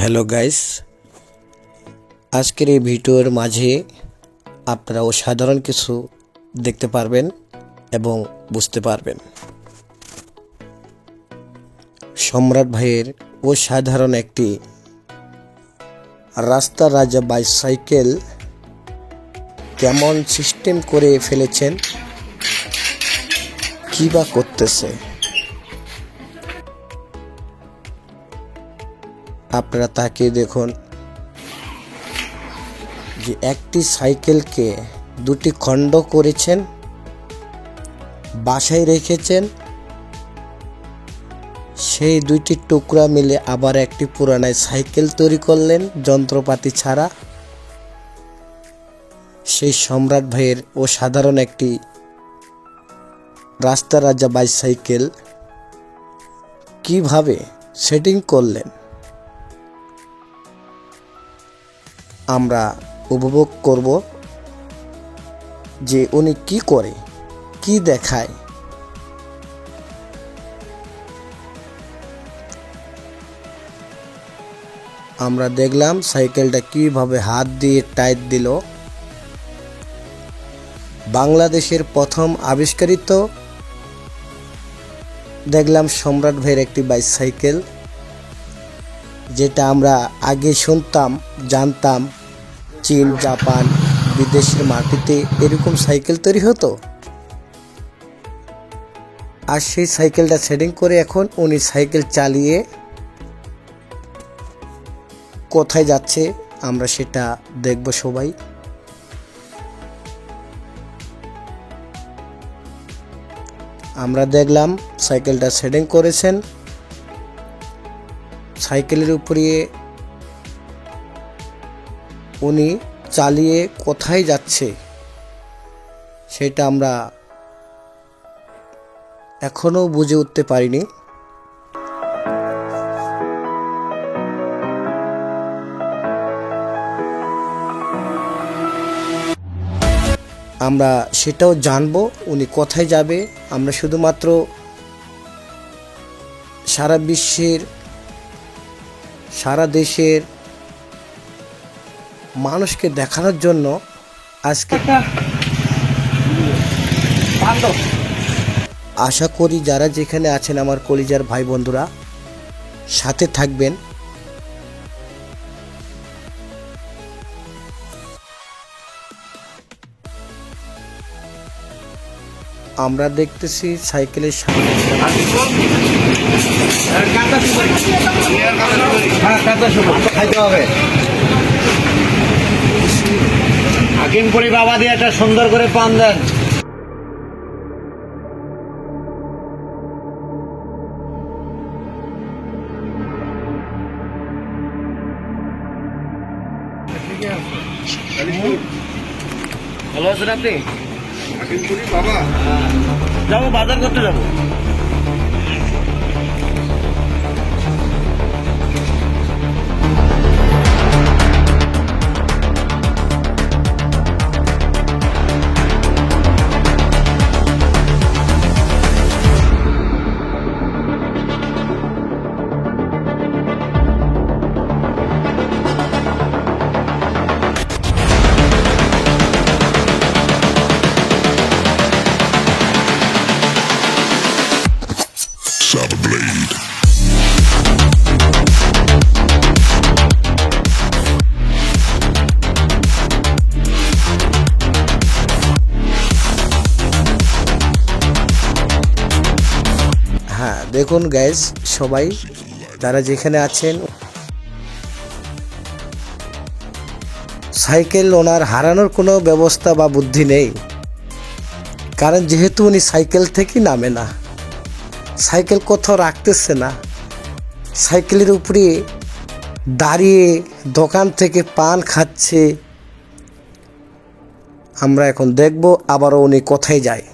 Hello guys, আজকের এই ভিডিওর মাঝে আপনারা অসাধারণ কিছু দেখতে পারবেন এবং বুঝতে পারবেন। সম্রাট ভাইয়ের অসাধারণ একটি রাস্তা রাজা বাইসাইকেল কেমন সিস্টেম করে ফেলেছেন, কী বা করতেছে? আপনারা তাকিয়ে দেখুন যে একটি সাইকেলকে দুটি খণ্ড করেছেন, বাসায় রেখেছেন, সেই দুইটি টুকরা মিলে আবার একটি পুরানায় সাইকেল তৈরি করলেন যন্ত্রপাতি ছাড়া। সেই সম্রাট ভাইয়ের ও সাধারণ একটি রাস্তা রাজা বাইসাইকেল কীভাবে সেটিং করলেন? আমরা উপভোগ করব যে উনি কি করে, কি দেখায়। আমরা দেখলাম সাইকেলটা কীভাবে হাত দিয়ে টাইট দিল। বাংলাদেশের প্রথম আবিষ্কারিত দেখলাম সম্রাট ভাইয়ের একটি বাইসাইকেল। যেটা আমরা আগে শুনতাম, জানতাম, চীন, জাপান, বিদেশের মাটিতে এরকম সাইকেল তৈরি হতো। আর সেই সাইকেলটা সেটিং করে এখন উনি সাইকেল চালিয়ে কোথায় যাচ্ছে আমরা সেটা দেখব সবাই। আমরা দেখলাম সাইকেলটা সেটিং করেছেন সাইকেলের উপরে উনি চালিয়ে কোথায় যাচ্ছে, সেটা আমরা এখনও বুঝে উঠতে পারিনি। আমরা সেটাও জানব, উনি কোথায় যাবে। আমরা শুধুমাত্র সারা বিশ্বের সারা দেশের মানুষকে দেখানোর জন্য আজকে আশা করি যারা যেখানে আছেন আমার কলিজার ভাই বন্ধুরা সাথে থাকবেন। আমরা দেখতেছি সাইকেলের সামনে। খাইতে হবে। হাকিমপুরি বাবা দিয়ে একটা সুন্দর করে পান দেন। ভালো আছেন আপনি? বাবা। যাব বাজার করতে যাব। দেখুন গ্যাস সবাই তারা যেখানে আছেন, সাইকেল ওনার হারানোর কোনো ব্যবস্থা বা বুদ্ধি নেই। কারণ যেহেতু উনি সাইকেল থেকেই নামে না, সাইকেল কোথাও রাখতেছে না, সাইকেলের উপরে দাঁড়িয়ে দোকান থেকে পান খাচ্ছে। আমরা এখন দেখব আবারও উনি কোথায় যায়।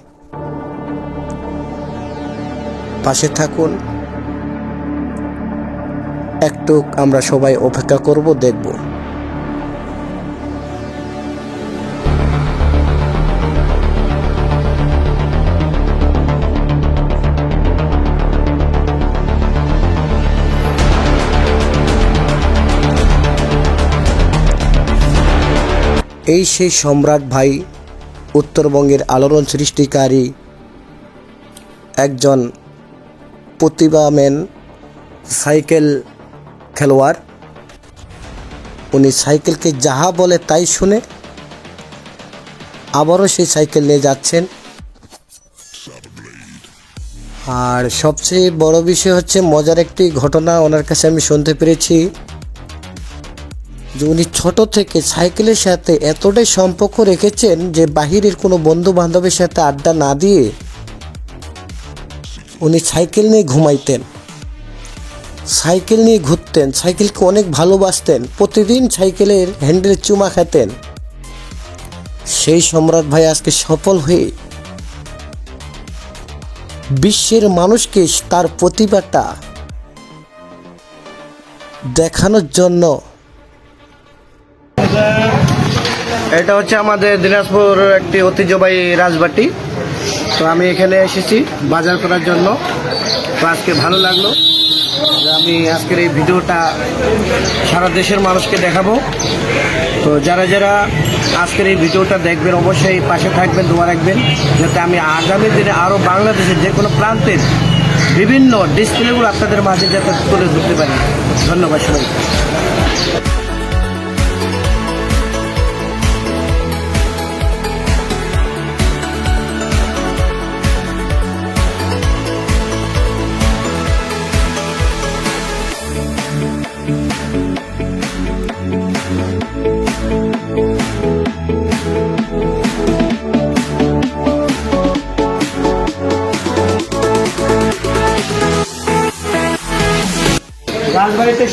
পাশে থাকুন। একটু আমরা সবাই অপেক্ষা করব, দেখব। এই সেই সম্রাট ভাই, উত্তরবঙ্গের আলোড়ন সৃষ্টিকারী একজন প্রতিভামেন সাইকেল খেলোয়াড়। উনি সাইকেলকে যাহা বলে তাই শুনে আবারও সেই সাইকেল নিয়ে যাচ্ছেন। আর সবচেয়ে বড় বিষয় হচ্ছে, মজার একটি ঘটনা ওনার কাছে আমি শুনতে পেরেছি যে উনি ছোট থেকে সাইকেলের সাথে এতটাই সম্পর্ক রেখেছেন যে বাহিরের কোনো বন্ধু বান্ধবের সাথে আড্ডা না দিয়ে উনি সাইকেল নিয়ে ঘুমাইতেন। সাইকেল নিয়ে ঘুরতেন, সাইকেলকে অনেক ভালোবাসতেন, প্রতিদিন সাইকেলের হ্যান্ডেলে চুমা খেতেন। সেই সম্রাট ভাই আজকে সফল হয়ে বিশ্বের মানুষকে তার প্রতিভাটা দেখানোর জন্য এটা হচ্ছে আমাদের দিনাজপুর একটি ঐতিহ্যবাহী রাজবাটি। তো আমি এখানে এসেছি বাজার করার জন্য। তো আজকে ভালো লাগল। আমি আজকের এই ভিডিওটা সারা দেশের মানুষকে দেখাবো। তো যারা যারা আজকের এই ভিডিওটা দেখবেন, অবশ্যই পাশে থাকবেন, দোয়া রাখবেন, যাতে আমি আগামী দিনে আরও বাংলাদেশের যে কোনো প্রান্তের বিভিন্ন ডিসপ্লেগুলো আপনাদের মাঝে যাতে তুলে ধরতে পারি। ধন্যবাদ সবাই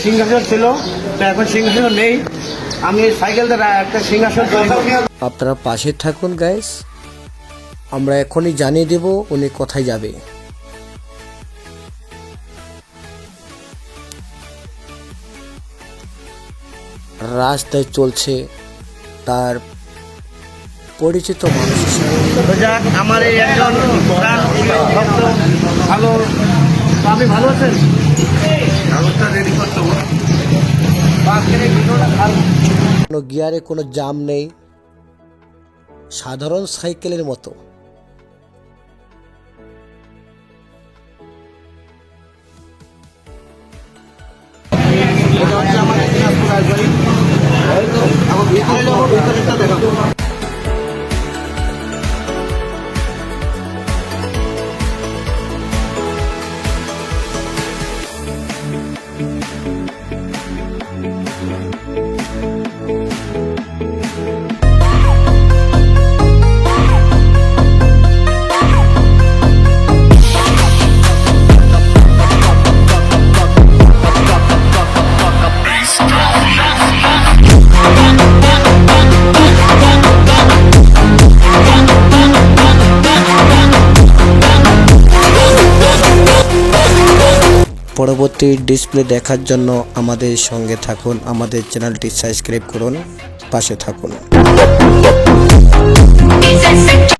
সিংহাসন ছিল তো এখন সিংহাসন নেই। আমি সাইকেল দ্বারা একটা সিংহাসন। আপনারা পাশে থাকুন গাইস আমরা এখনই জানিয়ে দেব উনি কোথায় যাবে। রাস্তায় চলছে তার পরিচিত যাক আমার এই একজন ভক্ত ভালো। আপনি ভালো আছেন কাগজটা রেডি করতে হবে তো আজকের এই ভিডিওটা ভালো কোনো গিয়ারে কোনো জাম নেই। সাধারণ সাইকেলের মতো। আমাদের পরবর্তী ডিসপ্লে দেখার জন্য আমাদের সঙ্গে থাকুন আমাদের চ্যানেলটি সাবস্ক্রাইব করুন পাশে থাকুন।